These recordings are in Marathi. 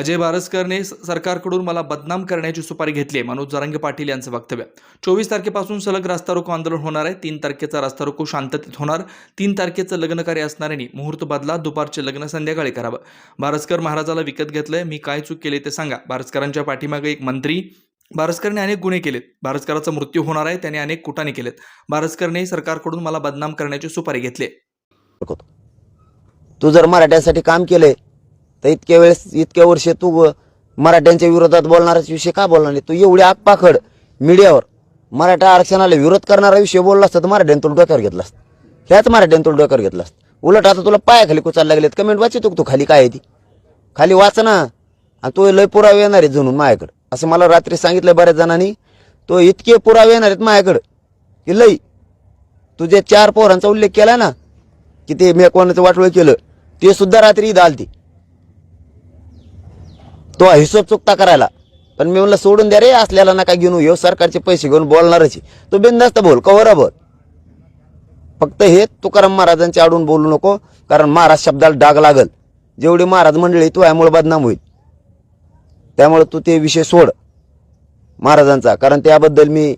अजय बारसकरने सरकारकडून मला बदनाम करण्याची सुपारी घेतली आहे. मनोज जरांगे पाटील यांचं वक्तव्य. चोवीस तारखेपासून सलग रास्ता रोको आंदोलन होणार आहे. तीन तारखेचा रास्ता रोको शांततेत होणार. तीन तारखेचं लग्नकार्य असणाऱ्यांनी मुहूर्त बदला. दुपारचे लग्न संध्याकाळी करावं. बारसकर महाराजाला विकत घेतलंय. मी काय चूक केली ते सांगा. बारसकरांच्या पाठीमागे एक मंत्री. बारसकरने अनेक गुन्हे केलेत. बारसकराचा मृत्यू होणार आहे. त्याने अनेक कुटाने केलेत. बारसकरने सरकारकडून मला बदनाम करण्याची सुपारी घेतली तू जर मराठ्यासाठी काम केलंय तर इतक्या वेळेस इतक्या वर्ष तू मराठ्यांच्या विरोधात बोलणाराच विषय का बोलणार नाही? तू एवढी आगपाखड मीडियावर मराठा आरक्षणाला विरोध करणारा विषय बोलला असता तर मराठ्यानं तुला डोक्यावर घेतला असतं. ह्याच मराठ्यानं तुला डोक्यावर घेतला असतं. उलट आता तुला पायाखाली कुचायला लागलेत. कमेंट वाचितो तू खाली काय आहे ती? खाली वाच ना. आणि तो लय पुरावे येणार आहेत जणून माझ्याकडं. असं मला रात्री सांगितलं बऱ्याच जणांनी तो इतके पुरावे येणार आहेत माझ्याकडं की लई तुझ्या चार पोरांचा उल्लेख केला ना की ते मी कोणाचं वाटोळ केलं ते सुद्धा रात्री इथं आलती. तो हिशोब चुकता करायला. पण मी म्हणलं सोडून द्या रे असल्याला नका घेऊन येऊ सरकारचे पैसे घेऊन बोलणारच तो बिंदास्त बोल कवर बोल? फक्त हे तुकाराम महाराजांच्या आडून बोलू नको कारण महाराज शब्दाला डाग लागल. जेवढी महाराज मंडळी तू यामुळे बदनाम होईल. त्यामुळे तू ते विषय सोड महाराजांचा. कारण त्याबद्दल मी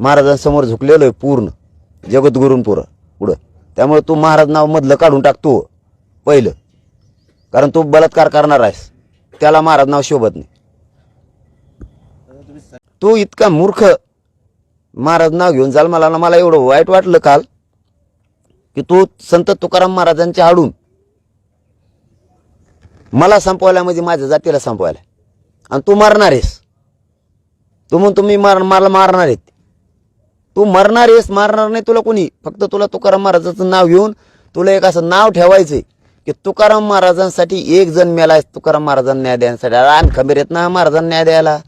महाराजांसमोर झुकलेलो आहे पूर्ण जगद्गुरूंपुरं पुढं. त्यामुळे तू महाराज नाव मधलं काढून टाकतो पहिलं. कारण तू बलात्कार करणार आहेस. त्याला महाराज नाव शोभत नाही. तू इतका मूर्ख महाराज नाव घेऊन जाल मला ना मला एवढं वाईट वाटलं काल की तू संत तुकाराम महाराजांच्या आडून मला संपवायला म्हणजे माझ्या जातीला संपवायला. आणि तू मारणार आहेस. तू म्हणतो मी मार मला मारणार आहेत. तू मरणार आहेस मारणार नाही तुला कोणी. फक्त तुला तुकाराम महाराजाचं नाव घेऊन तुला एक असं नाव ठेवायचंय. की तुकाराम महाराजांसाठी एक जण मेला तुकाराम महाराजांना न्याय द्यायसाठी आण खबीर येत ना महाराजांना न्याय द्यायला.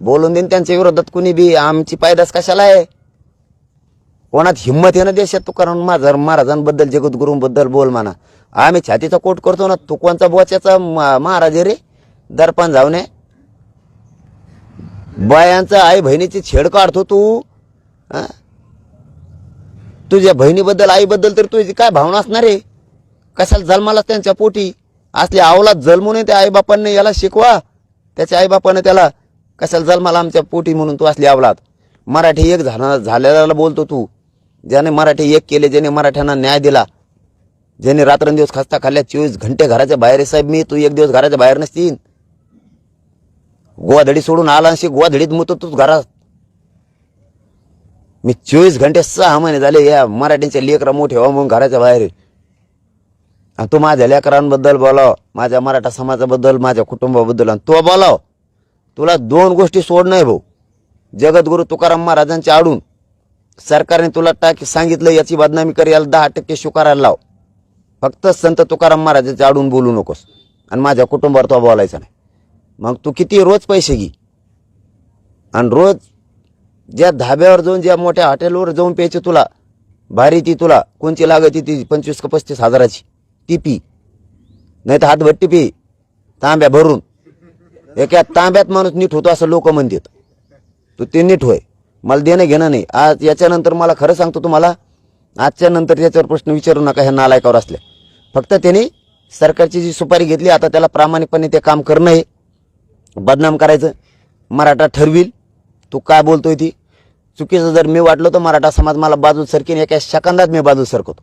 बोलून देईन त्यांच्या विरोधात कुणी बी. आमची पायदास कशाला आहे? कोणात हिंमत आहे ना देशात? तुकाराम माझा महाराजांबद्दल जगद्गुरूंबद्दल बोल म्हणा. आम्ही छातीचा कोट करतो ना तुकवांचा बोच्याचा मा- महाराज रे. दर्पण जाऊ नये बायांचा आई बहिणीची छेड काढतो तू. तुझ्या बहिणीबद्दल आईबद्दल तर तुझी काय भावना असणार आहे? कशाला जन्माला त्यांच्या पोटी? असल्या आवलात जन्मू नये त्या आईबापांनी याला शिकवा. त्याच्या आईबापाने त्याला कशाला जन्माला आमच्या पोटी म्हणून तू असली आवलात मराठी एक झाला झालेला बोलतो तू. ज्याने मराठी एक केले ज्याने मराठ्यांना न्याय दिला. ज्याने रात्रंदिवस खस्ता खाल्ल्या चोवीस घंटे घराच्या बाहेर आहे. साहेब मी तू एक दिवस घराच्या बाहेर नसतील गोवाधडी सोडून आला अशी गोवाधडीत मुतो तूच घरात. मी चोवीस घंटे सहा महिने झाले या मराठींच्या लेकरा मोठे व्हा म्हणून घराच्या बाहेर आहे. तू माझ्या लेकरांबद्दल बोलाव माझ्या मराठा समाजाबद्दल माझ्या कुटुंबाबद्दल आणि तो बोलाव. तुला दोन गोष्टी सोडणं आहे भाऊ. जगद्गुरु तुकाराम महाराजांच्या आडून सरकारने तुला टाकी सांगितलं याची बदनामी कर याला दहा टक्के स्वीकारायला लाव. फक्त संत तुकाराम महाराजांच्या आडून बोलू नकोस. आणि माझ्या कुटुंबावर तो बोलायचा नाही. मग तू किती रोज पैसे घे. आणि रोज ज्या धाब्यावर जाऊन ज्या मोठ्या हॉटेलवर जाऊन प्यायची तुला भारी ती तुला कोणची लागत ती पंचवीस का पस्तीस हजाराची. टिपी. नाही तर हातभट्टी पी तांब्या भरून. एका तांब्यात माणूस नीट होतो असं लोक म्हणतात. तू ते नीट होय. मला देणं घेणं नाही. आज याच्यानंतर मला खरं सांगतो तुम्हाला आजच्या नंतर याच्यावर प्रश्न विचारू नका ह्या नालायकावर असल्या. फक्त त्याने सरकारची जी सुपारी घेतली आता त्याला प्रामाणिकपणे ते काम करणं हे. बदनाम करायचं. मराठा ठरविल. तू काय बोलतोय ती? चुकीचं जर मी वाटलं तर मराठा समाज मला बाजू सरकीन एका सेकंदात मी बाजू सरकवतो